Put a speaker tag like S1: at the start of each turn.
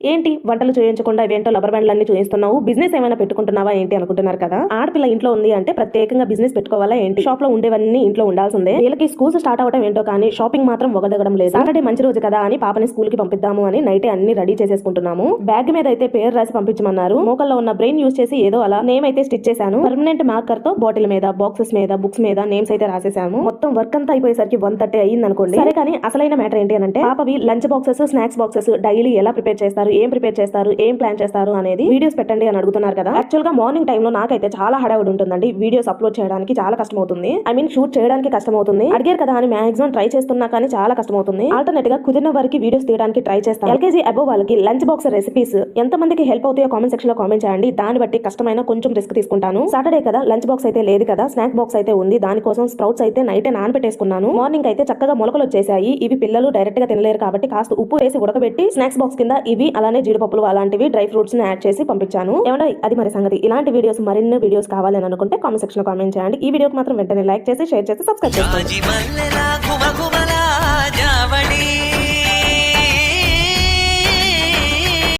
S1: ఏంటి? వంటలు చేయించకుండా ఇవేంటో లబ్బర్ బ్యాండ్లన్నీ చూపిస్తున్నావు బిజినెస్ ఏమైనా పెట్టుకుంటున్నావా ఏంటి అనుకుంటున్నారు కదా? ఆడపిల్ల ఇంట్లో ఉంది అంటే ప్రత్యేకంగా బిజినెస్ పెట్టుకోవాలా ఏంటి? షాప్లో ఉండేవన్నీ ఇంట్లో ఉండాల్సిందే. వీళ్ళకి స్కూల్స్ స్టార్ట్ అవడం ఏంటో కానీ షాపింగ్ మాత్రం ఒకదగడం లేదు. సాటర్డే మంచి రోజు కదా అని పాపని స్కూల్కి పంపిద్దాము అని నైట్ అన్ని రెడీ చేసేసుకుంటున్నాము. బ్యాగ్ మీద అయితే పేరు రాసి పంపించమన్నారు. మోకల్లో ఉన్న బ్రెయిన్ యూస్ చేసి ఏదో అలా నేమ్ అయితే స్టిచ్ చేశాను. పర్మనెంట్ మార్కర్తో బాటిల్ మీద బాక్సెస్ మీద బుక్స్ మీద నేమ్స్ అయితే రాసేసాము మొత్తం వర్క్ అంతా అయిపోయేసరికి వన్ థర్టీ అయ్యింది అనుకోండి సరే కానీ అసలైన మ్యాటర్ ఏంటి అంటే పాపవి lunch boxes snacks boxes daily ఎలా ప్రిపేర్ చేస్తారు ఏం ప్రిపేర్ చేస్తారు ఏం ప్లాన్ చేస్తారు అనేది వీడియోస్ పెట్టండి అని అడుగుతున్నారు కదా. యాక్చువల్గా మార్నింగ్ టైంలో నాకైతే చాలా హడావుడి ఉంటుందండి వీడియోస్ అప్లోడ్ చేయడానికి చాలా కష్టం అవుతుంది ఐ మీన్ షూట్ చేయడానికి కష్టం అవుతుంది అడిగారు కదా అని మాక్సిమం ట్రై చేస్తున్నా కానీ చాలా కష్టం అవుతుంది ఆల్టర్నేట్గా కుదిరిన వారికి వీడియోస్ తీయడానికి ట్రై చేస్తాను. ఎల్కేజీ అబో వాళ్ళకి లంచ్ బాక్స్ రెసిపీస్ ఎంత మందికి హెల్ప్ అవుతాయో కామెంట్ సెక్షన్లో కామెంట్ చేయండి. దాన్ని బట్టి కష్టమైన కొంచెం రిస్క్ తీసుకుంటాను. సాటర్డే కదా లంచ్ బాక్స్ అయితే లేదు కదా స్నాక్ బాక్స్ అయితే ఉంది. దానికోసం స్ప్రౌట్స్ అయితే నైట్ నానబెట్టేసుకున్నాను. మార్నింగ్ అయితే చక్కగా మొలకలు వచ్చేసాయి. ఇవి పిల్లలు డైరెక్ట్గా తినలేరు కాబట్టి కాస్త ఉప్పు వేసి ఉడకబెట్టి స్నాక్స్ బాక్స్ కింద ఇవి అలానే జీడిపప్పులు అలాంటివి డ్రై ఫ్రూట్స్ని యాడ్ చేసి పంపించాను. ఏమంటే అది మరి సంగతి. ఇలాంటి వీడియోస్ మరిన్ని వీడియోస్ కావాలని అనుకుంటే కామెంట్ సెక్షన్లో కామెంట్ చేయండి. ఈ వీడియోకి మాత్రం వెంటనే లైక్ చేసి షేర్ చేసి సబ్స్క్రైబ్ చేసుకోండి.